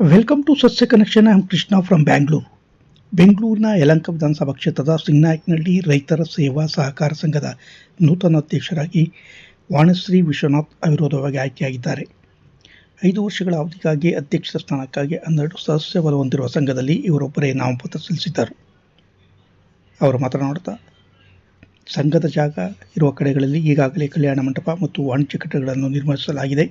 Welcome to Sasya connection I am Krishna from Bangalore ಬೆಂಗಳೂರಿನ ಯಲಂಕ ವಿಧಾನಸಭಾ ಕ್ಷೇತ್ರದ ಸಿಂಗ್ನಾಯಕ್ನಹಳ್ಳಿ ರೈತರ ಸೇವಾ ಸಹಕಾರ ಸಂಘದ ನೂತನ ಅಧ್ಯಕ್ಷರಾಗಿ ವಾಣಶ್ರೀ ವಿಶ್ವನಾಥ್ ಅವಿರೋಧವಾಗಿ ಆಯ್ಕೆಯಾಗಿದ್ದಾರೆ. ಐದು ವರ್ಷಗಳ ಅವಧಿಗಾಗಿ ಅಧ್ಯಕ್ಷ ಸ್ಥಾನಕ್ಕಾಗಿ ಹನ್ನೆರಡು ಸದಸ್ಯ ಬಲ ಹೊಂದಿರುವ ಸಂಘದಲ್ಲಿ ಇವರೊಬ್ಬರೇ ನಾಮಪತ್ರ ಸಲ್ಲಿಸಿದ್ದರು. ಅವರು ಮಾತನಾಡುತ್ತಾ, ಸಂಘದ ಜಾಗ ಇರುವ ಕಡೆಗಳಲ್ಲಿ ಈಗಾಗಲೇ ಕಲ್ಯಾಣ ಮಂಟಪ ಮತ್ತು ವಾಣಿಜ್ಯ ಕಟ್ಟಡಗಳನ್ನು ನಿರ್ಮಿಸಲಾಗಿದೆ.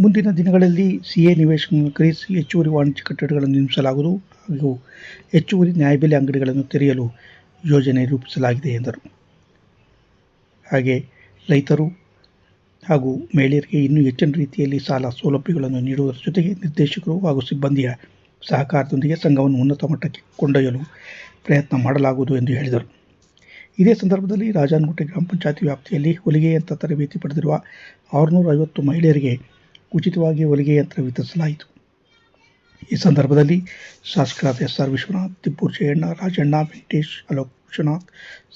ಮುಂದಿನ ದಿನಗಳಲ್ಲಿ ಸಿಎ ನಿವೇಶನವನ್ನು ಖರೀದಿಸಿ ಹೆಚ್ಚುವರಿ ವಾಣಿಜ್ಯ ಕಟ್ಟಡಗಳನ್ನು ನಿರ್ಮಿಸಲಾಗುವುದು ಹಾಗೂ ಹೆಚ್ಚುವರಿ ನ್ಯಾಯಬೆಲೆ ಅಂಗಡಿಗಳನ್ನು ತೆರೆಯಲು ಯೋಜನೆ ರೂಪಿಸಲಾಗಿದೆ ಎಂದರು. ಹಾಗೆ ರೈತರು ಹಾಗೂ ಮಹಿಳೆಯರಿಗೆ ಇನ್ನೂ ಹೆಚ್ಚಿನ ರೀತಿಯಲ್ಲಿ ಸಾಲ ಸೌಲಭ್ಯಗಳನ್ನು ನೀಡುವುದರ ಜೊತೆಗೆ ನಿರ್ದೇಶಕರು ಹಾಗೂ ಸಿಬ್ಬಂದಿಯ ಸಹಕಾರದೊಂದಿಗೆ ಸಂಘವನ್ನು ಉನ್ನತ ಮಟ್ಟಕ್ಕೆ ಕೊಂಡೊಯ್ಯಲು ಪ್ರಯತ್ನ ಮಾಡಲಾಗುವುದು ಎಂದು ಹೇಳಿದರು. ಇದೇ ಸಂದರ್ಭದಲ್ಲಿ ರಾಜಾನಗುಟ್ಟೆ ಗ್ರಾಮ ಪಂಚಾಯತಿ ವ್ಯಾಪ್ತಿಯಲ್ಲಿ ಹೊಲಿಗೆ ಯಂತ್ರ ತರಬೇತಿ ಪಡೆದಿರುವ ಆರುನೂರ ಐವತ್ತು ಮಹಿಳೆಯರಿಗೆ ಉಚಿತವಾಗಿ ಹೊಲಿಗೆ ಯಂತ್ರ ವಿತರಿಸಲಾಯಿತು. ಈ ಸಂದರ್ಭದಲ್ಲಿ ಶಾಸಕರಾದ ಎಸ್ ಆರ್ ವಿಶ್ವನಾಥ್, ತಿಪ್ಪೂರ್ ಜಯಣ್ಣ ರಾಜಣ್ಣ, ವೆಂಕಟೇಶ್, ಅಲೋಕ್ ವಿಶ್ವನಾಥ್,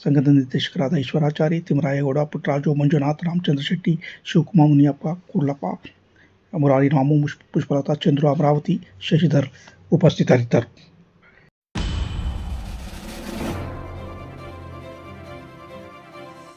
ಸಂಘದ ನಿರ್ದೇಶಕರಾದ ಈಶ್ವರಾಚಾರಿ, ತಿಮ್ಮರಾಯಗೌಡ, ಪುಟ್ಟರಾಜು, ಮಂಜುನಾಥ್, ರಾಮಚಂದ್ರ ಶೆಟ್ಟಿ, ಶಿವಕುಮಾರ್ ಮುನಿಯಪ್ಪ, ಕುರ್ಲಪ್ಪ, ಮುರಾರಿ ರಾಮು, ಪುಷ್ಪಲತಾ, ಚಂದ್ರು, ಅಮರಾವತಿ, ಶಶಿಧರ್ ಉಪಸ್ಥಿತರಿದ್ದರು.